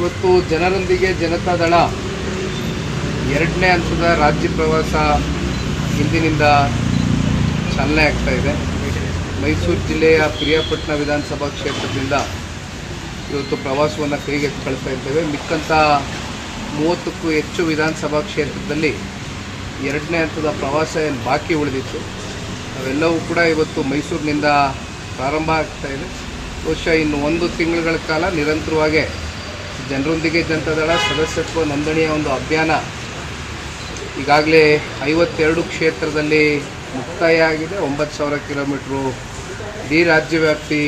ಇವತ್ತು ಜನರೊಂದಿಗೆ ಜನತಾದಳ ಎರಡನೇ ಹಂತದ ರಾಜ್ಯ ಪ್ರವಾಸ ಇಂದಿನಿಂದ ಚಾಲನೆ ಆಗ್ತಾ ಇದೆ. ಮೈಸೂರು ಜಿಲ್ಲೆಯ ಪ್ರಿಯಾಪಟ್ಟಣ ವಿಧಾನಸಭಾ ಕ್ಷೇತ್ರದಿಂದ ಇವತ್ತು ಪ್ರವಾಸವನ್ನು ಕೈಗೆತ್ತಿಕೊಳ್ತಾ ಇದ್ದೇವೆ. ಮಿಕ್ಕಂಥ ಮೂವತ್ತಕ್ಕೂ ಹೆಚ್ಚು ವಿಧಾನಸಭಾ ಕ್ಷೇತ್ರದಲ್ಲಿ ಎರಡನೇ ಹಂತದ ಪ್ರವಾಸ ಏನು ಬಾಕಿ ಉಳಿದಿತ್ತು. ಅವೆಲ್ಲವೂ ಕೂಡ ಇವತ್ತು ಮೈಸೂರಿನಿಂದ ಪ್ರಾರಂಭ ಆಗ್ತಾ ಇದೆ. ಬಹುಶಃ ಇನ್ನು ಒಂದು ತಿಂಗಳುಗಳ ಕಾಲ ನಿರಂತರವಾಗಿ ಜನರೊಂದಿಗೆ ಜನತಾದಳ ಸದಸ್ಯತ್ವ ನೋಂದಣಿಯ ಒಂದು ಅಭಿಯಾನ ಈಗಾಗಲೇ ಐವತ್ತೆರಡು ಕ್ಷೇತ್ರದಲ್ಲಿ ಮುಕ್ತಾಯ ಆಗಿದೆ. ಒಂಬತ್ತು ಸಾವಿರ ಕಿಲೋಮೀಟ್ರು ಇಡೀ ರಾಜ್ಯವ್ಯಾಪ್ತಿ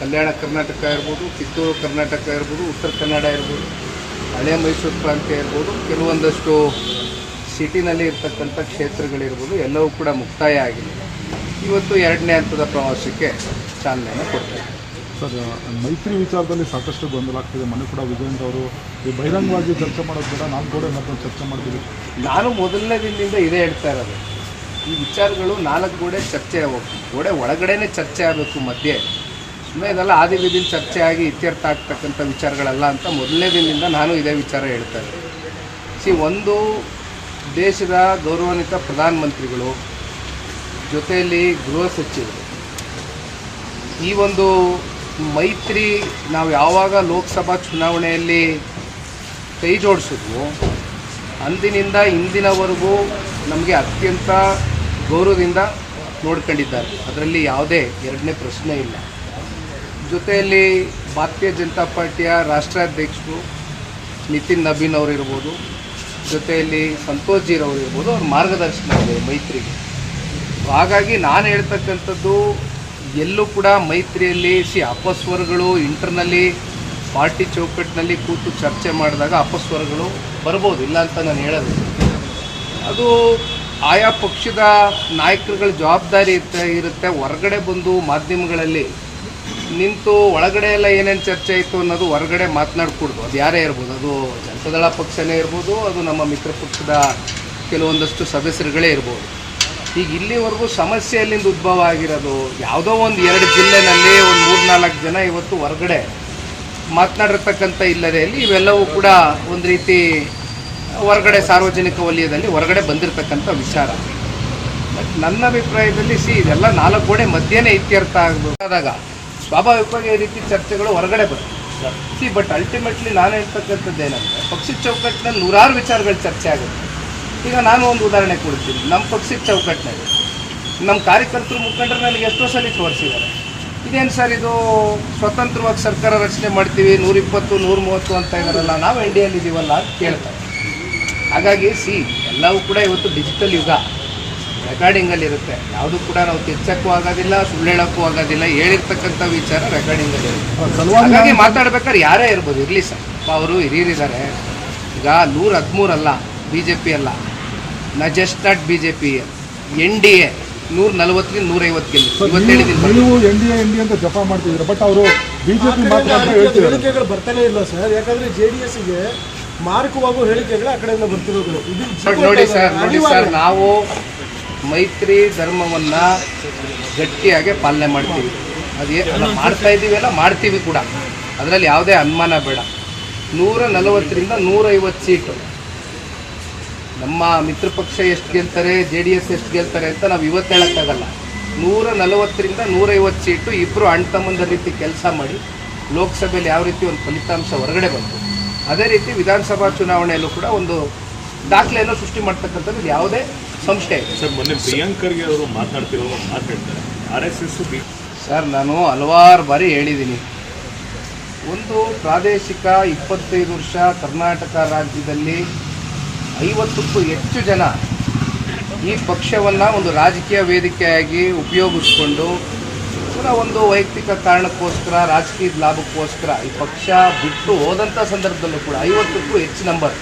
ಕಲ್ಯಾಣ ಕರ್ನಾಟಕ ಇರ್ಬೋದು, ಕಿತ್ತೂರು ಕರ್ನಾಟಕ ಇರ್ಬೋದು, ಉತ್ತರ ಕನ್ನಡ ಇರ್ಬೋದು, ಹಳೆ ಮೈಸೂರು ಪ್ರಾಂತ್ಯ ಇರ್ಬೋದು, ಕೆಲವೊಂದಷ್ಟು ಸಿಟಿನಲ್ಲಿ ಇರ್ತಕ್ಕಂಥ ಕ್ಷೇತ್ರಗಳಿರ್ಬೋದು, ಎಲ್ಲವೂ ಕೂಡ ಮುಕ್ತಾಯ ಆಗಿದೆ. ಇವತ್ತು ಎರಡನೇ ಹಂತದ ಪ್ರವಾಸಕ್ಕೆ ಚಾಲನೆಯನ್ನು ಕೊಡ್ತಾರೆ ಸರ್, ಮೈತ್ರಿ ವಿಚಾರದಲ್ಲಿ ಸಾಕಷ್ಟು ಗೊಂದಲ ಆಗ್ತಿದೆ. ಮನೆ ಕೂಡ ವಿಜಯೇಂದ್ರ ಅವರು ಈ ಬಹಿರಂಗವಾಗಿ ಚರ್ಚೆ ಮಾಡೋದು ಬೇಡ ನಾವು ಕೂಡ ಮತ್ತೊಂದು ಚರ್ಚೆ ಮಾಡ್ತೀವಿ ನಾನು ಮೊದಲನೇ ದಿನದಿಂದ ಇದೇ ಹೇಳ್ತಾ ಇರೋದು. ಈ ವಿಚಾರಗಳು ನಾಲ್ಕು ಗೋಡೆ ಚರ್ಚೆ ಆಗಬೇಕು ಗೋಡೆ ಒಳಗಡೆನೇ ಚರ್ಚೆ ಆಗಬೇಕು ಮಧ್ಯೆ. ಸುಮ್ಮನೆ ಇದೆಲ್ಲ ಆದಿ ವಿಧಿನ ಚರ್ಚೆ ಆಗಿ ಇತ್ಯರ್ಥ ಆಗ್ತಕ್ಕಂಥ ವಿಚಾರಗಳಲ್ಲ ಅಂತ ಮೊದಲನೇ ದಿನದಿಂದ ನಾನು ಇದೇ ವಿಚಾರ ಹೇಳ್ತಾ ಇರೋದು. ಸಿ, ಒಂದು ದೇಶದ ಗೌರವಾನ್ವಿತ ಪ್ರಧಾನಮಂತ್ರಿಗಳು ಜೊತೆಯಲ್ಲಿ ಗೃಹ ಸಚಿವರು, ಈ ಒಂದು ಮೈತ್ರಿ ನಾವು ಯಾವಾಗ ಲೋಕಸಭಾ ಚುನಾವಣೆಯಲ್ಲಿ ಕೈ ಜೋಡಿಸಿದ್ವು, ಅಂದಿನಿಂದ ಇಂದಿನವರೆಗೂ ನಮಗೆ ಅತ್ಯಂತ ಗೌರವದಿಂದ ನೋಡ್ಕೊಂಡಿದ್ದಾರೆ. ಅದರಲ್ಲಿ ಯಾವುದೇ ಎರಡನೇ ಪ್ರಶ್ನೆ ಇಲ್ಲ. ಜೊತೆಯಲ್ಲಿ ಭಾರತೀಯ ಜನತಾ ಪಾರ್ಟಿಯ ರಾಷ್ಟ್ರಾಧ್ಯಕ್ಷರು ನಿತಿನ್ ನಬೀನ್ ಅವರಿರ್ಬೋದು ಜೊತೆಯಲ್ಲಿ ಸಂತೋಷ್ ಜೀರವರು ಇರ್ಬೋದು, ಅವ್ರ ಮಾರ್ಗದರ್ಶನ ಇದೆ ಮೈತ್ರಿಗೆ. ಹಾಗಾಗಿ ನಾನು ಹೇಳ್ತಕ್ಕಂಥದ್ದು ಎಲ್ಲೂ ಕೂಡ ಮೈತ್ರಿಯಲ್ಲಿ ಸಿ ಅಪಸ್ವರಗಳು ಇಂಟರ್ನಲ್ಲಿ ಪಾರ್ಟಿ ಚೌಕಟ್ಟಿನಲ್ಲಿ ಕೂತು ಚರ್ಚೆ ಮಾಡಿದಾಗ ಅಪಸ್ವರಗಳು ಬರ್ಬೋದು, ಇಲ್ಲ ಅಂತ ನಾನು ಹೇಳೋದು ಅದು ಆಯಾ ಪಕ್ಷದ ನಾಯಕರುಗಳ ಜವಾಬ್ದಾರಿ ಇರ್ತ ಇರುತ್ತೆ. ಹೊರಗಡೆ ಬಂದು ಮಾಧ್ಯಮಗಳಲ್ಲಿ ನಿಂತು ಒಳಗಡೆ ಎಲ್ಲ ಏನೇನು ಚರ್ಚೆ ಆಯಿತು ಅನ್ನೋದು ಹೊರಗಡೆ ಮಾತನಾಡ್ಕೊಡ್ದು. ಅದು ಯಾರೇ ಇರ್ಬೋದು, ಅದು ಜನತಾದಳ ಪಕ್ಷನೇ ಇರ್ಬೋದು, ಅದು ನಮ್ಮ ಮಿತ್ರ ಪಕ್ಷದ ಕೆಲವೊಂದಷ್ಟು ಸದಸ್ಯರುಗಳೇ ಇರ್ಬೋದು. ಈಗ ಇಲ್ಲಿವರೆಗೂ ಸಮಸ್ಯೆ ಎಲ್ಲಿಂದ ಉದ್ಭವ ಆಗಿರೋದು? ಯಾವುದೋ ಒಂದು ಎರಡು ಜಿಲ್ಲೆನಲ್ಲಿ ಒಂದು ಮೂರು ನಾಲ್ಕು ಜನ ಇವತ್ತು ಹೊರಗಡೆ ಮಾತನಾಡಿರ್ತಕ್ಕಂಥ ಇಲ್ಲದೆಯಲ್ಲಿ ಇವೆಲ್ಲವೂ ಕೂಡ ಒಂದು ರೀತಿ ಹೊರಗಡೆ ಸಾರ್ವಜನಿಕ ವಲಯದಲ್ಲಿ ಹೊರಗಡೆ ಬಂದಿರತಕ್ಕಂಥ ವಿಚಾರ. ಬಟ್ ನನ್ನ ಅಭಿಪ್ರಾಯದಲ್ಲಿ ಸಿ ಇದೆಲ್ಲ ನಾಲ್ಕು ಗೋಡೆ ಮಧ್ಯೆನೇ ಇತ್ಯರ್ಥ ಆಗಬೇಕಾದಾಗ ಸ್ವಾಭಾವಿಕವಾಗಿ ಈ ರೀತಿ ಚರ್ಚೆಗಳು ಹೊರಗಡೆ ಬರುತ್ತೆ. ಸಿ ಬಟ್ ಅಲ್ಟಿಮೇಟ್ಲಿ ನಾನು ಹೇಳ್ತಕ್ಕಂಥದ್ದು ಏನಂದರೆ ಪಕ್ಷದ ಚೌಕಟ್ಟಿನಲ್ಲಿ ನೂರಾರು ವಿಚಾರಗಳು ಚರ್ಚೆ ಆಗುತ್ತೆ. ಈಗ ನಾನು ಒಂದು ಉದಾಹರಣೆ ಕೊಡ್ತೀನಿ. ನಮ್ಮ ಪಕ್ಷದ ಚೌಕಟ್ಟಿನಲ್ಲಿ. ನಮ್ಮ ಕಾರ್ಯಕರ್ತರು ಮುಖಂಡರು ನನಗೆ ಎಷ್ಟೋ ಸಲ ತೋರಿಸಿದ್ದಾರೆ. ಇದೇನು ಸರ್ ಇದು ಸ್ವತಂತ್ರವಾಗಿ ಸರ್ಕಾರ ರಚನೆ ಮಾಡ್ತೀವಿ ನೂರಿಪ್ಪತ್ತು ನೂರ ಮೂವತ್ತು ಅಂತ ಇದ್ದಾರಲ್ಲ ನಾವು ಇಂಡಿಯಲ್ಲಿ ಇದೀವಲ್ಲ ಅಂತ ಕೇಳ್ತಾರೆ. ಹಾಗಾಗಿ ಸಿ ಎಲ್ಲವೂ ಕೂಡ ಇವತ್ತು ಡಿಜಿಟಲ್ ಯುಗ. ರೆಕಾರ್ಡಿಂಗಲ್ಲಿ ಇರುತ್ತೆ. ಯಾವುದು ಕೂಡ ನಾವು ತಿರ್ಚಕ್ಕೂ ಆಗೋದಿಲ್ಲ ಸುಳ್ಳು ಹೇಳೋಕ್ಕೂ ಆಗೋದಿಲ್ಲ ಹೇಳಿರ್ತಕ್ಕಂಥ ವಿಚಾರ ರೆಕಾರ್ಡಿಂಗಲ್ಲಿ ಹಾಗಾಗಿ ಮಾತಾಡ್ಬೇಕಾದ್ರೆ ಯಾರೇ ಇರ್ಬೋದು ಇರಲಿ ಸರ್. ಅವರು ಹಿರಿಯರಿದ್ದಾರೆ. ಈಗ ನೂರ ಹದಿಮೂರಲ್ಲ ಬಿ ಜೆ ಪಿ ಅಲ್ಲ. ನಾ just not B J P N D A ನೂರ ನಲವತ್ತರಿಂದ ನೂರೈವತ್ತು ಐವತ್ತು ಸರ್, ಇವತ್ತು ನೀವು- ಹೇಳಿದ್ದೀನಿ. ನೀವು N D A N D ಅಂತ ಜಪ ಮಾಡ್ತಿದ್ದೀರಾ? ಬಟ್ ಅವರು ಬಿಜೆಪಿ ಮಾತ್ರ ಹೇಳಿಕೆಗಳು ಬರ್ತಾನೆ ಇಲ್ಲ ಸರ್ ಯಾಕಂದ್ರೆ ಜೆ ಡಿ ಎಸ್ಗೆ ಮಾರಕವಾಗುವ ಹೇಳಿಕೆಗಳು ಆ ಕಡೆಯಿಂದ ಬರ್ತಿರೋದು. ಇದು ನೋಡಿ ಸರ್ ನೋಡಿ ಸರ್ ನಾವು ಮೈತ್ರಿ ಧರ್ಮವನ್ನ ಗಟ್ಟಿಯಾಗಿ ಪಾಲನೆ ಮಾಡ್ತೀವಿ. ಅದೇ ಅಲ್ಲ ಮಾಡ್ತಾ ಇದ್ದೀವಿ ಅಲ್ಲ ಮಾಡ್ತೀವಿ ಕೂಡ. ಅದರಲ್ಲಿ ಯಾವುದೇ ಅನುಮಾನ ಬೇಡ. ನೂರ ನಲವತ್ತರಿಂದ ನೂರೈವತ್ತು ಸೀಟು. ನಮ್ಮ ಮಿತ್ರ ಪಕ್ಷ ಎಷ್ಟು ಗೆಲ್ತಾರೆ ಜೆ ಡಿ ಎಸ್ ಎಷ್ಟು ಗೆಲ್ತಾರೆ ಅಂತ ನಾವು ಇವತ್ತು ಹೇಳೋಕ್ಕಾಗಲ್ಲ. ನೂರ ನಲವತ್ತರಿಂದ ನೂರೈವತ್ತು ಸೀಟು ಇಬ್ಬರು ಅಣ್ಣ ತಮ್ಮಂದ ರೀತಿ ಕೆಲಸ ಮಾಡಿ ಲೋಕಸಭೆಯಲ್ಲಿ ಯಾವ ರೀತಿ ಒಂದು ಫಲಿತಾಂಶ ಹೊರಗಡೆ ಬಂತು. ಅದೇ ರೀತಿ ವಿಧಾನಸಭಾ ಚುನಾವಣೆಯಲ್ಲೂ ಕೂಡ ಒಂದು ದಾಖಲೆಯನ್ನು ಸೃಷ್ಟಿ ಮಾಡ್ತಕ್ಕಂಥದ್ದು ಯಾವುದೇ ಸಂಸ್ಥೆ ಸರ್ ಮೊನ್ನೆ ಪ್ರಿಯಾಂಕರ್ಗೆ ಅವರು ಮಾತನಾಡ್ತಿರೋ ಮಾತಾಡ್ತಾರೆ. R S S B sir ನಾನು ಹಲವಾರು ಬಾರಿ ಹೇಳಿದ್ದೀನಿ. ಒಂದು ಪ್ರಾದೇಶಿಕ ಇಪ್ಪತ್ತೈದು ವರ್ಷ ಕರ್ನಾಟಕ ರಾಜ್ಯದಲ್ಲಿ ಐವತ್ತಕ್ಕೂ ಹೆಚ್ಚು ಜನ ಈ ಪಕ್ಷವನ್ನು ಒಂದು ರಾಜಕೀಯ ವೇದಿಕೆಯಾಗಿ ಉಪಯೋಗಿಸ್ಕೊಂಡು ಪುನಃ ಒಂದು ವೈಯಕ್ತಿಕ ಕಾರಣಕ್ಕೋಸ್ಕರ ರಾಜಕೀಯದ ಲಾಭಕ್ಕೋಸ್ಕರ ಈ ಪಕ್ಷ ಬಿಟ್ಟು ಹೋದಂಥ ಸಂದರ್ಭದಲ್ಲೂ ಕೂಡ ಐವತ್ತಕ್ಕೂ ಹೆಚ್ಚು ನಂಬರ್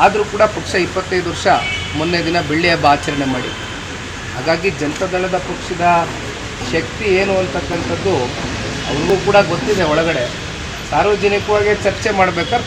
ಆದರೂ ಕೂಡ ಪಕ್ಷ ಇಪ್ಪತ್ತೈದು ವರ್ಷ ಮೊನ್ನೆ ದಿನ ಬೆಳ್ಳಿ ಹಬ್ಬ ಆಚರಣೆ ಮಾಡಿ ಹಾಗಾಗಿ ಜನತಾದಳದ ಪಕ್ಷದ ಶಕ್ತಿ ಏನು ಅಂತಕ್ಕಂಥದ್ದು ಅವ್ರಿಗೂ ಕೂಡ ಗೊತ್ತಿದೆ ಒಳಗಡೆ. ಸಾರ್ವಜನಿಕವಾಗಿ ಚರ್ಚೆ ಮಾಡ್ಬೇಕಾದ್ರೆ